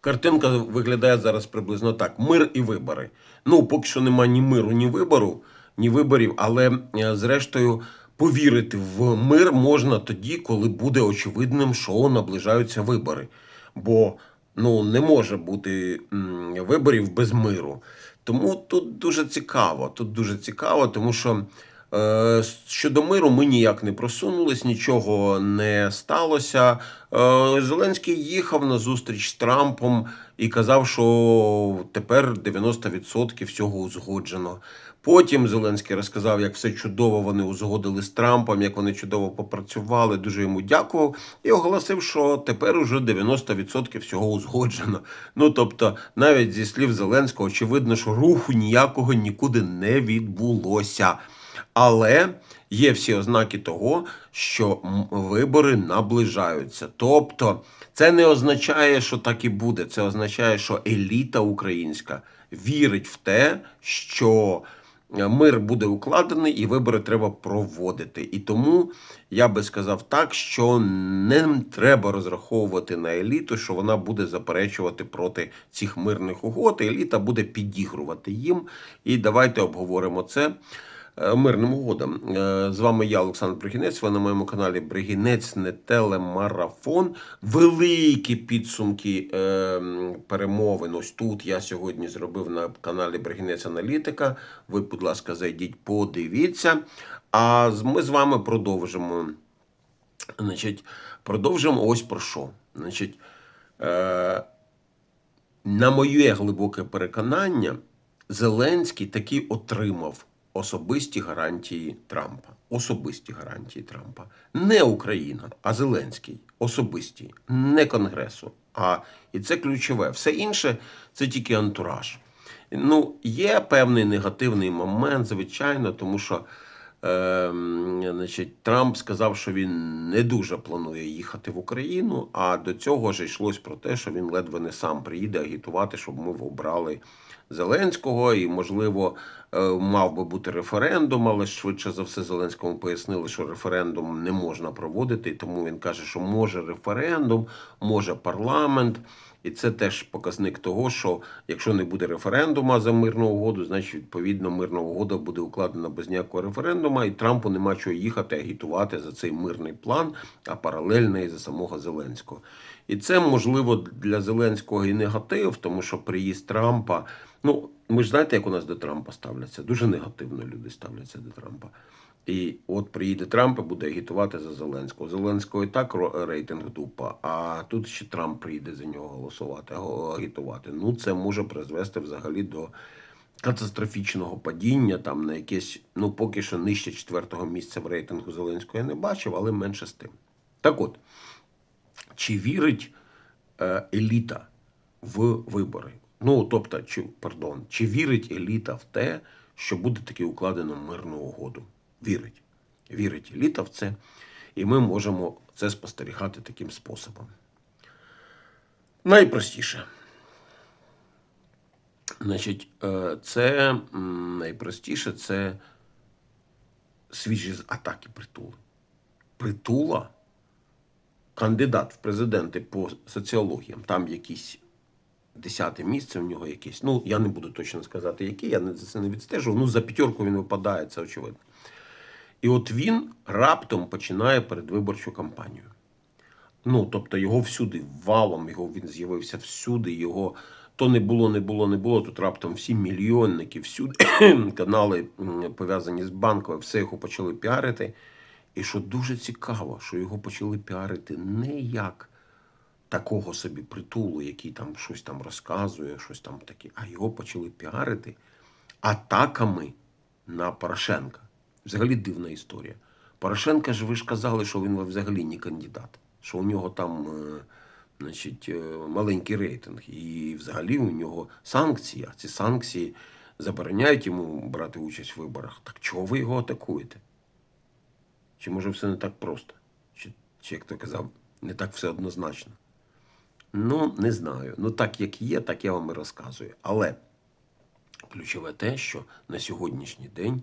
картинка виглядає зараз приблизно так: мир і вибори. Ну, поки що немає ні миру, ні вибору, ні виборів, але е, зрештою. Повірити в мир можна тоді, коли буде очевидним, що наближаються вибори. Бо ну, не може бути виборів без миру. Тому тут дуже цікаво. Тут дуже цікаво, тому що щодо миру ми ніяк не просунулись, нічого не сталося. Е, Зеленський їхав на зустріч з Трампом і казав, що тепер 90% всього узгоджено. Потім Зеленський розказав, як все чудово вони узгодили з Трампом, як вони чудово попрацювали. Дуже йому дякував і оголосив, що тепер уже 90% всього узгоджено. Ну тобто, навіть зі слів Зеленського, очевидно, що руху ніякого нікуди не відбулося. Але є всі ознаки того, що вибори наближаються. Тобто, це не означає, що так і буде. Це означає, що еліта українська вірить в те, що е, мир буде укладений і вибори треба проводити. І тому я би сказав так, що не треба розраховувати на еліту, що вона буде заперечувати проти цих мирних угод. Еліта буде підігрувати їм. І давайте обговоримо це мирним угодам. Е, З вами я, Олександр Бригінець. Ви на моєму каналі Бригінець не телемарафон. Великі підсумки е, перемовин. Ось тут я сьогодні зробив на каналі Бригінець Аналітика. Ви, будь ласка, зайдіть, подивіться. А ми з вами продовжимо. Значить, продовжимо ось про що. Значить, е, на моє глибоке переконання, Зеленський таки отримав особисті гарантії Трампа. Особисті гарантії Трампа. Не Україна, а Зеленський. Особисті, не Конгресу. А і це ключове. Все інше це тільки антураж. Ну, є певний негативний момент, звичайно, тому що е, значить, Трамп сказав, що він не дуже планує їхати в Україну, а до цього ж йшлось про те, що він ледве не сам приїде агітувати, щоб ми обрали Зеленського, і, можливо, е, мав би бути референдум, але швидше за все Зеленському пояснили, що референдум не можна проводити, тому він каже, що може референдум, може парламент. І це теж показник того, що якщо не буде референдума за мирну угоду, значить відповідно мирна угода буде укладена без ніякого референдума, і Трампу нема чого їхати агітувати за цей мирний план, а паралельно і за самого Зеленського. І це можливо для Зеленського і негатив, тому що приїзд Трампа. Ну, ми ж знаєте, як у нас до Трампа ставляться. Дуже негативно люди ставляться до Трампа. І от приїде Трамп і буде агітувати за Зеленського. Зеленського і так рейтинг дупа, а тут ще Трамп приїде за нього голосувати, агітувати. Ну, це може призвести взагалі до катастрофічного падіння, там на якесь, ну поки що нижче четвертого місця в рейтингу Зеленського я не бачив, але менше з тим. Так от, чи вірить е, еліта в вибори? Ну, тобто, чи, пардон, чи вірить еліта в те, що буде таки укладено мирну угоду? Вірить. Вірить еліта в це, і ми можемо це спостерігати таким способом. Найпростіше. Значить, е, це найпростіше це свіжі атаки притули. Притула кандидат в президенти по соціологіям, там якісь десяте місце в нього якесь. Ну, я не буду точно сказати, яке, я це не відстежував. Ну, за п'ятерку він випадає, це очевидно. І от він раптом починає передвиборчу кампанію. Ну, тобто його всюди валом, його він з'явився всюди, його то не було, не було, не було. Тут раптом всі мільйонники, всюди канали пов'язані з банкою, все його почали піарити. І що дуже цікаво, що його почали піарити не як такого собі притулу, який там щось там розказує, щось там таке, а його почали піарити атаками на Порошенка. Взагалі дивна історія. Порошенка ж ви ж казали, що він взагалі не кандидат, що у нього там е, значить, е, маленький рейтинг. І взагалі у нього санкції, а ці санкції забороняють йому брати участь в виборах. Так чого ви його атакуєте? Чи може все не так просто? Чи, чи як то казав, не так все однозначно? Ну, не знаю. Ну, так як є, так я вам і розказую. Але ключове те, що на сьогоднішній день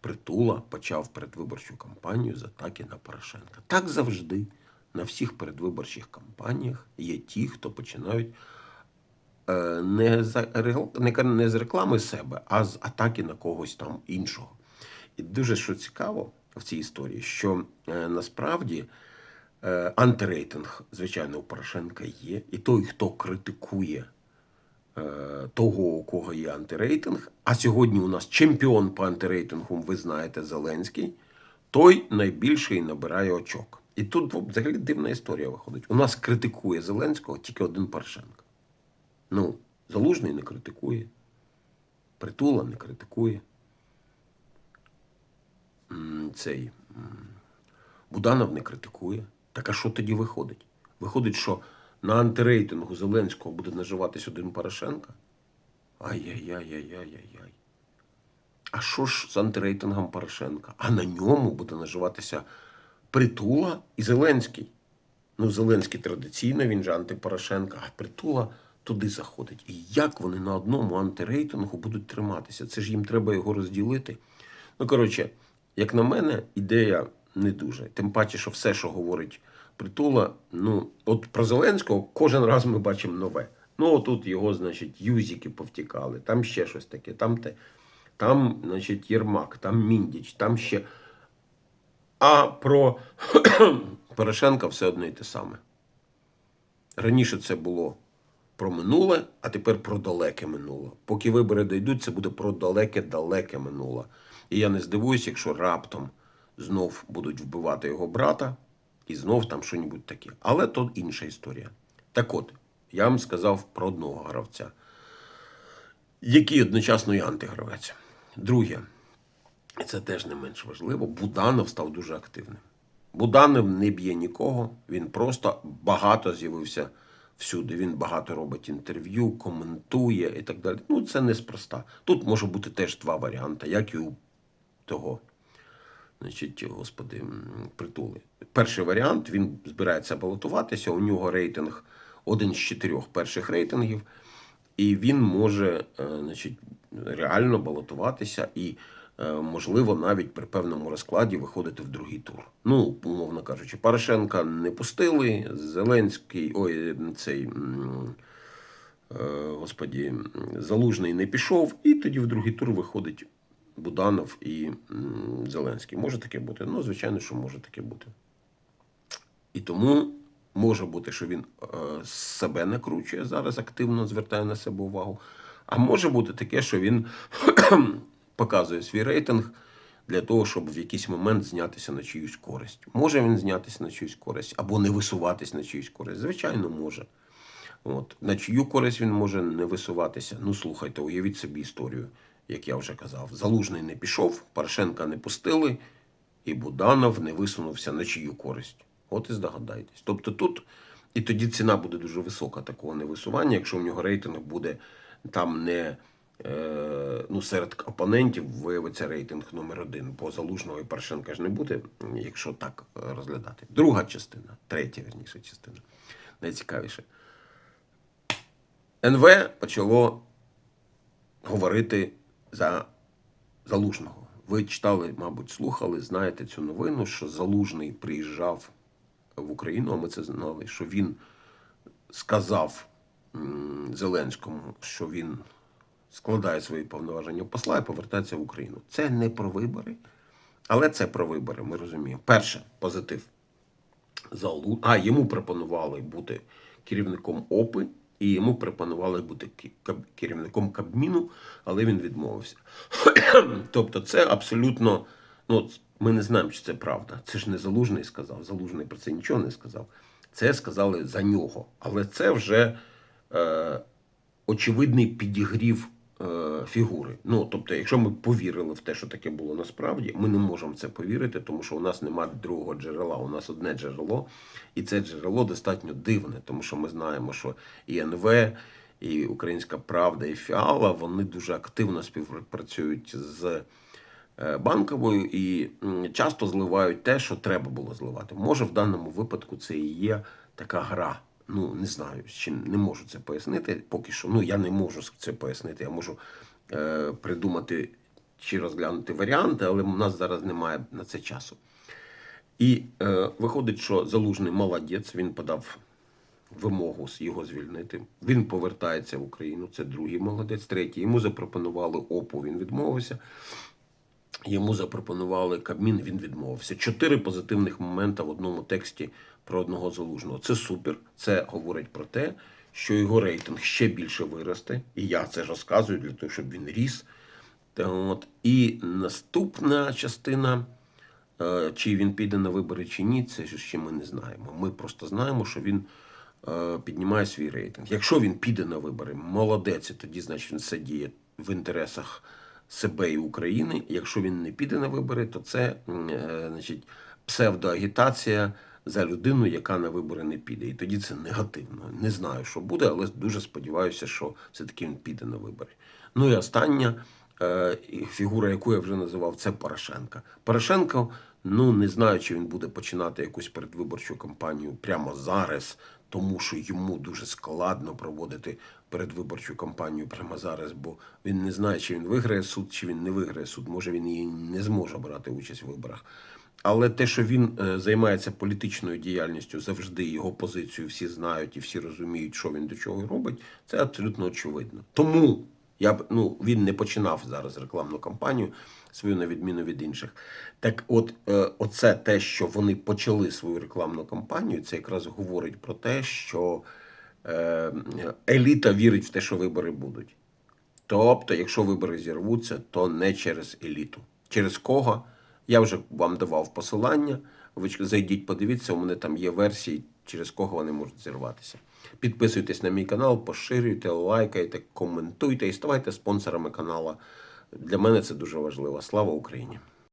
Притула почав передвиборчу кампанію з атаки на Порошенка. Так завжди на всіх передвиборчих кампаніях є ті, хто починають е, не, не, з реклами себе, а з атаки на когось там іншого. І дуже що цікаво в цій історії, що е, насправді е, антирейтинг, звичайно, у Порошенка є, і той, хто критикує того, у кого є антирейтинг, а сьогодні у нас чемпіон по антирейтингу, ви знаєте, Зеленський, той найбільший набирає очок. І тут взагалі дивна історія виходить. У нас критикує Зеленського тільки один Порошенко. Ну, Залужний не критикує, Притула не критикує. Цей Буданов не критикує. Так а що тоді виходить? Виходить, що на антирейтингу Зеленського буде наживатись один Порошенко? Ай-яй-яй-яй-яй-яй. А що ж з антирейтингом Порошенка? А на ньому буде наживатися Притула і Зеленський. Ну, Зеленський традиційно, він же антипорошенка, а Притула туди заходить. І як вони на одному антирейтингу будуть триматися? Це ж їм треба його розділити. Ну, коротше, як на мене, ідея не дуже. Тим паче, що все, що говорить Притула, ну, от про Зеленського кожен раз ми бачимо нове. Ну, отут його, значить, юзики повтікали, там ще щось таке, там те. Там, значить, Єрмак, там Міндіч, там ще. А про Порошенка все одно і те саме. Раніше це було про минуле, а тепер про далеке минуле. Поки вибори дійдуть, це буде про далеке-далеке минуле. І я не здивуюся, якщо раптом знов будуть вбивати його брата, і знов там щось таке. Але то інша історія. Так от, я вам сказав про одного гравця, який одночасно і антигравець. Друге, і це теж не менш важливо, Буданов став дуже активним. Буданов не б'є нікого, він просто багато з'явився всюди. Він багато робить інтерв'ю, коментує і так далі. Ну, це неспроста. Тут може бути теж два варіанти, як і у того, значить, господи, притули. Перший варіант він збирається балотуватися. У нього рейтинг один з чотирьох перших рейтингів, і він може, е, значить, реально балотуватися і. е, Можливо, навіть при певному розкладі виходити в другий тур. Ну, умовно кажучи, Порошенка не пустили, Зеленський, ой, цей е, господі, Залужний не пішов, і тоді в другий тур виходить Буданов і Зеленський. Може таке бути? Ну, звичайно, що може таке бути. І тому може бути, що він е, себе накручує зараз, активно звертає на себе увагу. А може бути таке, що він показує свій рейтинг для того, щоб в якийсь момент знятися на чиюсь користь. Може він знятися на чиюсь користь або не висуватись на чиюсь користь. Звичайно, може. От. На чию користь він може не висуватися. Ну, слухайте, уявіть собі історію, як я вже казав. Залужний не пішов, Порошенка не пустили, і Буданов не висунувся на чию користь. От і здогадайтесь. Тобто тут і тоді ціна буде дуже висока такого невисування, якщо в нього рейтинг буде там не е, ну, серед опонентів виявиться рейтинг номер один, бо залужного і Порошенка ж не буде, якщо так розглядати. Друга частина, третя верніше частина, найцікавіше. НВ почало говорити за Залужного. Ви читали, мабуть, слухали, знаєте цю новину, що Залужний приїжджав в Україну, а ми це знали, що він сказав Зеленському, що він складає свої повноваження посла і повертається в Україну. Це не про вибори, але це про вибори, ми розуміємо. Перше, позитив. А, йому пропонували бути керівником ОПИ, і йому пропонували бути керівником Кабміну, але він відмовився. тобто, це абсолютно. Ну, ми не знаємо, чи це правда. Це ж не Залужний сказав. Залужний про це нічого не сказав. Це сказали за нього. Але це вже е, очевидний підігрів фігури. Ну, тобто, якщо ми повірили в те, що таке було насправді, ми не можемо це повірити, тому що у нас немає другого джерела, у нас одне джерело, і це джерело достатньо дивне, тому що ми знаємо, що і НВ, і Українська Правда, і Фіала вони дуже активно співпрацюють з е, банковою і часто зливають те, що треба було зливати. Може, в даному випадку це і є така гра. Ну, не знаю, ще не можу це пояснити. Поки що, ну я не можу це пояснити. Я можу придумати чи розглянути варіанти, але в нас зараз немає на це часу. І е, виходить, що залужний молодець, він подав вимогу його звільнити. Він повертається в Україну. Це другий молодець. Третій. Йому запропонували ОПУ, він відмовився. Йому запропонували Кабмін, він відмовився. Чотири позитивних момента в одному тексті про одного залужного. Це супер. Це говорить про те, що його рейтинг ще більше виросте. І я це ж розказую для того, щоб він ріс. От. І наступна частина, е, чи він піде на вибори чи ні, це ще ми не знаємо. Ми просто знаємо, що він е, піднімає свій рейтинг. Якщо він піде на вибори, молодець, тоді значить він все діє в інтересах себе і України. Якщо він не піде на вибори, то це е, значить, псевдоагітація за людину, яка на вибори не піде. І тоді це негативно. Не знаю, що буде, але дуже сподіваюся, що все-таки він піде на вибори. Ну і остання е, фігура, яку я вже називав, це Порошенка. Порошенко, ну не знаю, чи він буде починати якусь передвиборчу кампанію прямо зараз, тому що йому дуже складно проводити передвиборчу кампанію прямо зараз, бо він не знає, чи він виграє суд, чи він не виграє суд. Може він і не зможе брати участь в виборах. Але те, що він е, займається політичною діяльністю, завжди його позицію всі знають і всі розуміють, що він до чого робить, це абсолютно очевидно. Тому я б ну він не починав зараз рекламну кампанію свою на відміну від інших. Так, от е, оце те, що вони почали свою рекламну кампанію, це якраз говорить про те, що е, еліта вірить в те, що вибори будуть. Тобто, якщо вибори зірвуться, то не через еліту. Через кого? Я вже вам давав посилання. Ви зайдіть, подивіться, у мене там є версії, через кого вони можуть зірватися. Підписуйтесь на мій канал, поширюйте, лайкайте, коментуйте і ставайте спонсорами каналу. Для мене це дуже важливо. Слава Україні!